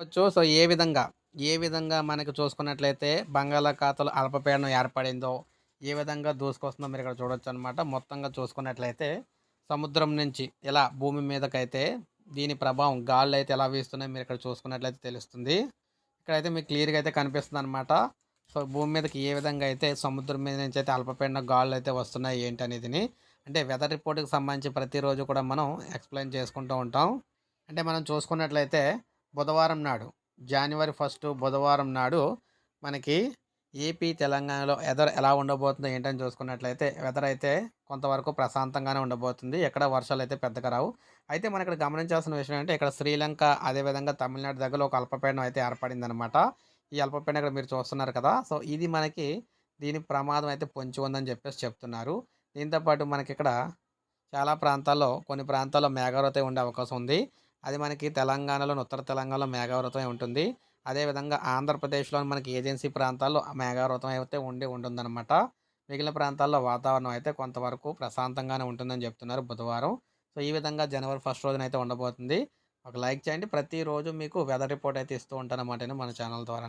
వచ్చు. సో, ఏ విధంగా, ఏ విధంగా మనకి చూసుకున్నట్లయితే బంగాళాఖాతంలో అల్పపీడనం ఏర్పడిందో, ఏ విధంగా దూసుకొస్తుందో మీరు ఇక్కడ చూడొచ్చు అనమాట మొత్తంగా చూసుకున్నట్లయితే సముద్రం నుంచి ఇలా భూమి మీదకైతే దీని ప్రభావం గాలులైతే ఎలా వీస్తున్నాయో ఇక్కడ చూసుకున్నట్లయితే తెలుస్తుంది. ఇక్కడైతే మీకు క్లియర్‌గా అయితే కనిపిస్తుంది అనమాట సో, భూమి మీదకి ఏ విధంగా అయితే సముద్రం మీద నుంచి అయితే అల్పపీడన అయితే వస్తున్నాయి ఏంటి అనేది అంటే వెదర్ రిపోర్ట్‌కి సంబంధించి ప్రతిరోజు కూడా మనం ఎక్స్‌ప్లెయిన్ చేసుకుంటూ ఉంటాం. అంటే మనం చూసుకున్నట్లయితే బుధవారం నాడు జనవరి ఫస్ట్ బుధవారం నాడు మనకి ఏపీ, తెలంగాణలో వెదర్ ఎలా ఉండబోతుందో ఏంటని చూసుకున్నట్లయితే వెదర్ అయితే కొంతవరకు ప్రశాంతంగానే ఉండబోతుంది. ఎక్కడ వర్షాలు అయితే పెద్దగా రావు. అయితే మనం ఇక్కడ గమనించాల్సిన విషయం ఏంటంటే ఇక్కడ శ్రీలంక అదేవిధంగా తమిళనాడు దగ్గరలో ఒక అల్పపీడనం అయితే ఏర్పడింది అనమాట ఈ అల్పపీడనం ఇక్కడ మీరు చూస్తున్నారు కదా! సో, ఇది మనకి దీని ప్రమాదం అయితే పొంచి ఉందని చెప్పేసి చెప్తున్నారు. దీంతో పాటు మనకిక్కడ చాలా ప్రాంతాల్లో కొన్ని ప్రాంతాల్లో మేఘావృతం ఉండే అవకాశం ఉంది. అది మనకి తెలంగాణలోని ఉత్తర తెలంగాణలో మేఘావృతమై ఉంటుంది. అదేవిధంగా ఆంధ్రప్రదేశ్‌లోని మనకి ఏజెన్సీ ప్రాంతాల్లో మేఘావృతం అయితే ఉండి ఉంటుందన్నమాట మిగిలిన ప్రాంతాల్లో వాతావరణం అయితే కొంతవరకు ప్రశాంతంగానే ఉంటుందని చెప్తున్నారు బుధవారం. సో, ఈ విధంగా జనవరి ఫస్ట్ రోజునైతే ఉండబోతుంది. ఒక లైక్ చేయండి. ప్రతిరోజు మీకు వెదర్ రిపోర్ట్ అయితే ఇస్తూ ఉంటానమాట మన ఛానల్ ద్వారా